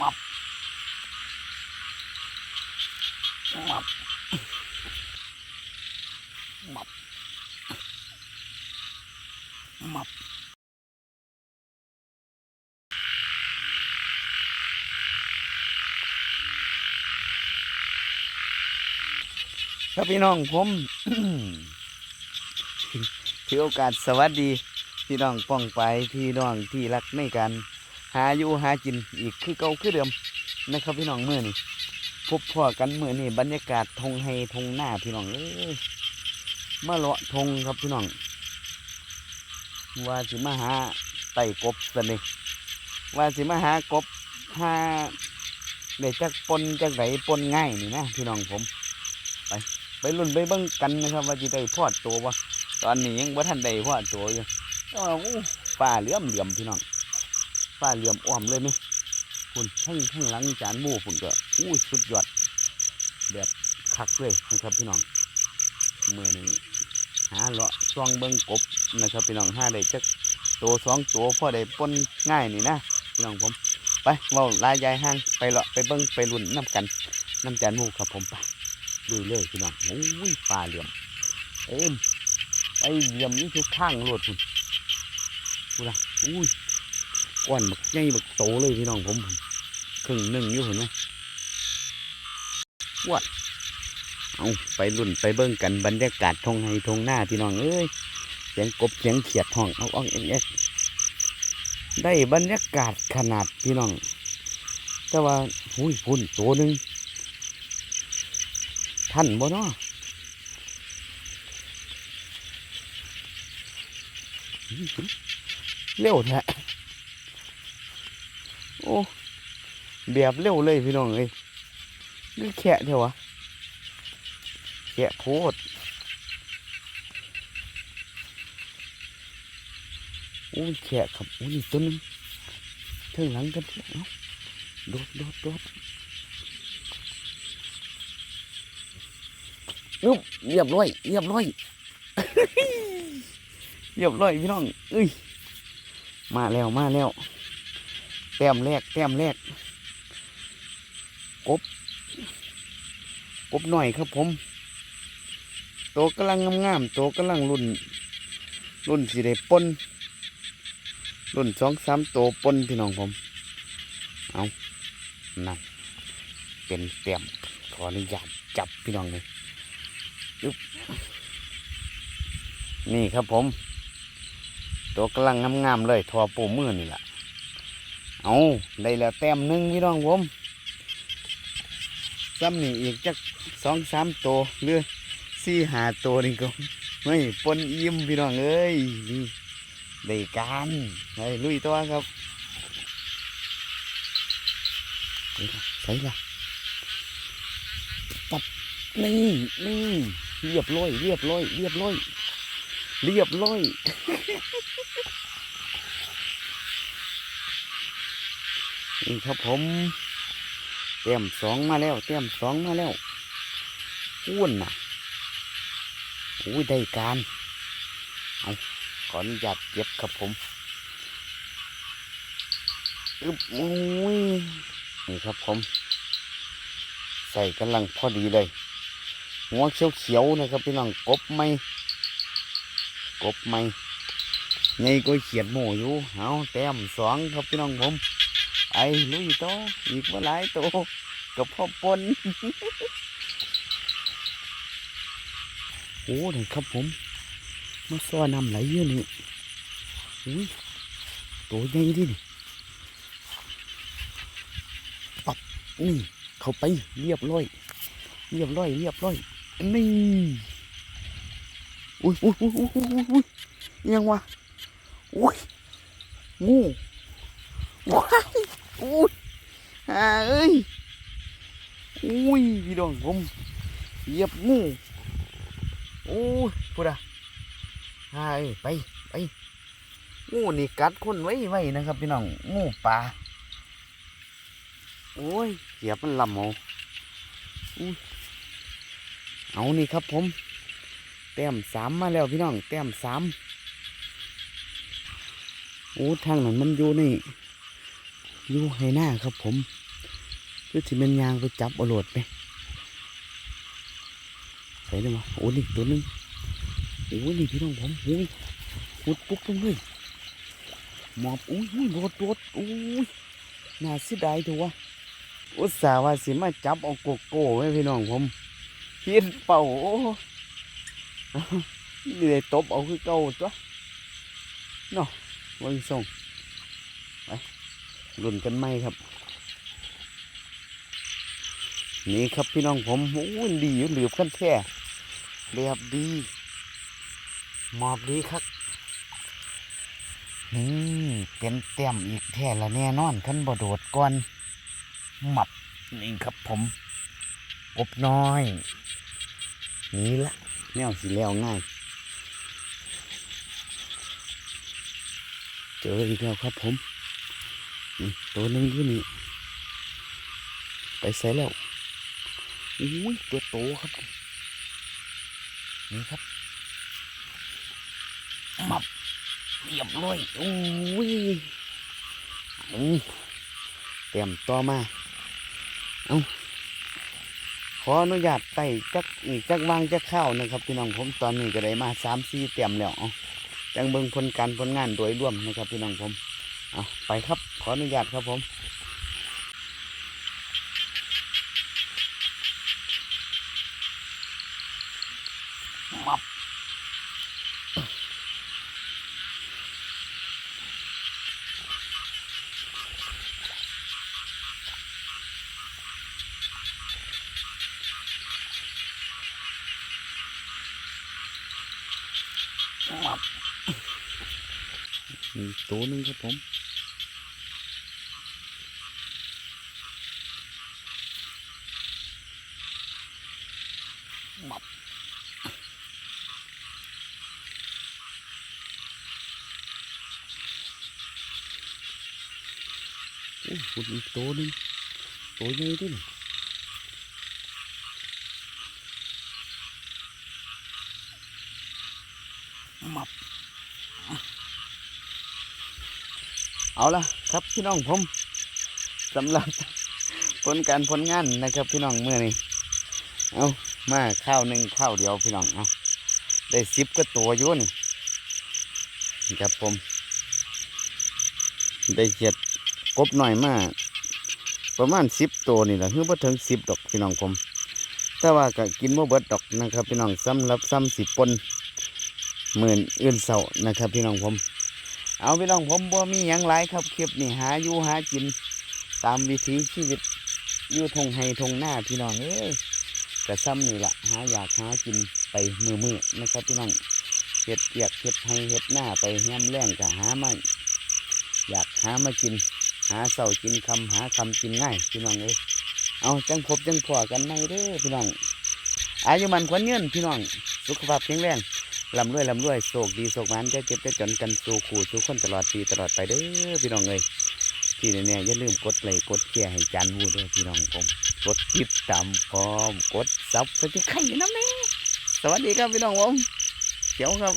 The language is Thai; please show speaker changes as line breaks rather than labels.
มับมับมับมับครับพี่น้องผมถือโอกาสสวัสดี พี่น้องป้องไปพี่น้องที่รักในการ หาอยู่หากินอีกคือเก่าคือเดิมนะครับพี่น้องเมื่อนี่พบพ่อกันเมื่อนี่บรรยากาศทงไฮทงหน้าพี่น้องเอ้ยมาเลาะทงครับพี่น้อง ว่าสิมาหาไต่กบสนิว่าสิมาหากบหาได้จักปนจักไหนปนง่ายนี่นะพี่น้องผมไปไปรุ่นไปเบิ่งกันนะครับ ว่าจะได้พอดตัววะตอนนี้ยังบ่ทันได้พอดตัวอยู่แต่ว่าอู้ฟ้าเหลื่อมเหลี่ยมพี่น้อง ฟ้าเหลี่ยมอ้อมเลยไหมคุณทั้งทั้งหลังจานหมูคุณก็อู้สุดยอด แบบคักเลยนะครับพี่น้องเมื่อนี้หาเลาะช่องเบิ่งกบนะครับพี่น้องห้าได้จักตัวสองตัวพอได้ป้นง่ายนี่นะพี่น้องผมไปเว่าลายยายห้างไปเลาะไปเบิ่งไปรุ่นน้ำกันน้ำจานหมูครับผมไปลุยเลยพี่น้องโอ้ยปลาเหลี่ยมเอ็มไปเหลี่ยมนี่ทุกข้างโลดคุณกูละอุ้ย ก้อนบักใหญ่บักโตเลยพี่น้องผมผมครึ่งหนึ่งอยู่เห็นไหมวัดเอาไปรุ่นไปเบิ่งกันบรรยากาศทงไฮทงหน้าพี่น้องเอ้ยเสียงกบเสียงเขียดห้องเอาอ่องเอ็นเอ็กได้บรรยากาศขนาดพี่น้อง แต่ว่าหุ้ยพุ่นตัวหนึ่งท่านบ่เนาะเร็วแท้โอ้แบบเร็วเลยพี่น้องเอ้ยนี่แขะเถอะวะแขะโคตรโอ้ยแขะครับโอ้ยนี่ตัวหนึงเทิงหลังกันเถอะเอ้าโดดโดดโดดยุบเรียบร้อยเรียบร้อยเรียบร้อยพี่น้องเอ้ยมาแล้วมาแล้ว แต้มแรกแต้มแรกกบกบหน่อยครับผมโตวกำลังงามๆโตวกำลังรุ่น รุ่นสีได้ปนรุ่นสองสามโตวปนพี่น้องผม เอานั่นเป็นแต้มขออนุญาตจับพี่น้องเลยนี่ครับผม ตัวกำลังงามๆเลยทอปูมือนี่แหละ เอาได้แล้วแต้มหนึ่งพี่น้องผมซ้ำนี่อีกจักสองสามตัวหรือสี่หาตัวนี่ก็ไม่ปนอิ่มพี่น้องเอ้ยนี่ได้การไปลุยตัวครับใส่ละใส่ละปับนี่นี่เรียบร้อยเรียบร้อยเรียบร้อยเรียบร้อย นี่ครับผมเต็มสองมาแล้วเต็มสองมาแล้วอ้วนน่ะอุ้ยได้การเอาขออนุญาตเก็บครับผมอึบอุ้ยนี่ครับผม ใส่กำลังพอดีเลยหัวเขียวๆนะครับพี่น้องกบไม่กบไม่ไงก็เขียนโมอยู่เอาแต้มสองครับพี่น้องผม ไอ้ลุยโตออีกว่าหลายโตวกับพ่อปนโอ้นี่ครับผมมาซ้อนำไหลเยอะนี่อุ้ยตัวใหญ่ดินี่ปับนี่เข้าไปเรียบร้อย เรียบร้อยเรียบร้อยนี่อุ้ยอุ้ยอุ้ยอุ้ยอุ้ยอุ้ยอุ้ยยังวะอุ้ยงูว้าย อุ้ยอ่าเอ้ยอุ้ยพี่น้องผมเหยียบงูโอ้พูดอะฮ่าเอ้ยไปไปงูนี่กัดคนไว้ไว้นะครับ พี่น้องงูป่าโอ้ยเหยียบมันลำเอาเอานี่ครับผมแต้มสามมาแล้วพี่น้องแต้มสามโอ้ทางนั้นมันอยู่นี่ อยู่ให้หน้าครับผมคือที่มันยางไปจับเอาโหลดไหมใส่ได้มาโอ้นี่ตัวนึงโอ้นี่พี่น้องผมโอ้ยหุดปุ๊บลงเลยหมอบอุ้ยอุ้ยโหลดโหลดอุ้ยน่าเสียดายเถอะวะอุตส่าห์ว่าสิมาจับเอาโกโก้ไว้พี่น้องผมเพี้ยนเป่าโอ้นี่เลยตบเอาคือเก่าตัวเนาะเบิ่ส่งไป รุ่นกันไหมครับ นี่ครับพี่น้องผมโอ้ยดีอยู่เหลือบขั้นแท้เรียบดีหมอบดีครับนี่เป็นเต็มอีกแท้ละแน่นอนขั้นบ่โดดก่อนหมับนี่ครับผมกบน้อย นี่ละแนวสิแล้วง่าย เจออีกแล้วครับผม ตัวหนึงอยู่นี่ ไปใส่แล้วอุ้ยตัวโตครับ นี่ครับมับเรียบร้อยอุ้ยอืมเตรียมต่อมาเอาขออนุญาตไต่จักจักวางจักข้าวนะครับพี่น้องผมตอนนี้ก็ได้มาสามสี่เตรียมแล้วเอาจังเบิ่งผลการผลงานโดยรวมนะครับพี่น้องผมเอาไปครับ ออนุญาตครับผมมับมับตัวหนึงครับผม มับโอ้หุ่นอีกตัวหนึงตัวใหญ่ด้วยมับเอาละครับพี่น้องผมสำหรับผลการผลงานนะครับพี่น้องเมื่อนี้เอา มาข้าวหนึ่งข้าวเดียวพี่น้องเอาได้สิบก็ตัวยู่นี่นี่ครับผม ได้เจ็ดกบหน่อยมาก ประมาณสิบตัวนี่แหละคือพอถึงสิบดอกพี่น้องผมแต่ว่าก็กินโมเบิดดอกนะครับ พี่น้องสำรับซ้ำสิปนหมื่นอื่นเสานะครับ พี่น้องผม เอาพี่น้องผมบ่มีหยังหลายครับคลิปนี่หาอยู่หากิน ตามวิถีชีวิตอยู่ทงไฮทงหน้าพี่น้องเอ้ย กระซ้ำนี่ละหาอยากหากินไปมือมือนะครับพี่น้องเห็ดเปียกเห็ดไฮเห็ดหน้าไปแฮมแรงก็หาไม่อยากหามากิน หาเสากินคำหาคำกินง่ายพี่น้องเอ้ยเอาจังพบจังพอกันในเด้อพี่น้องอายุมันขวัญเงินพี่น้องสุขภาพแข็งแรงลำรวยลำรวยโศกดีโศกมันจะเจ็บจะจนกันสู่ขู่สู่คนตลอดปีตลอดไปเด้อพี่น้องเอ้ย ที่นี่เนี่ๆอย่าลืมกดไลค์กดแชร์ให้จันวูด้วยพี่น้องผมกดติดตามพร้อมกดซับสไครต์น้ำนี่สวัสดีครับพี่น้องผมเขียวครับ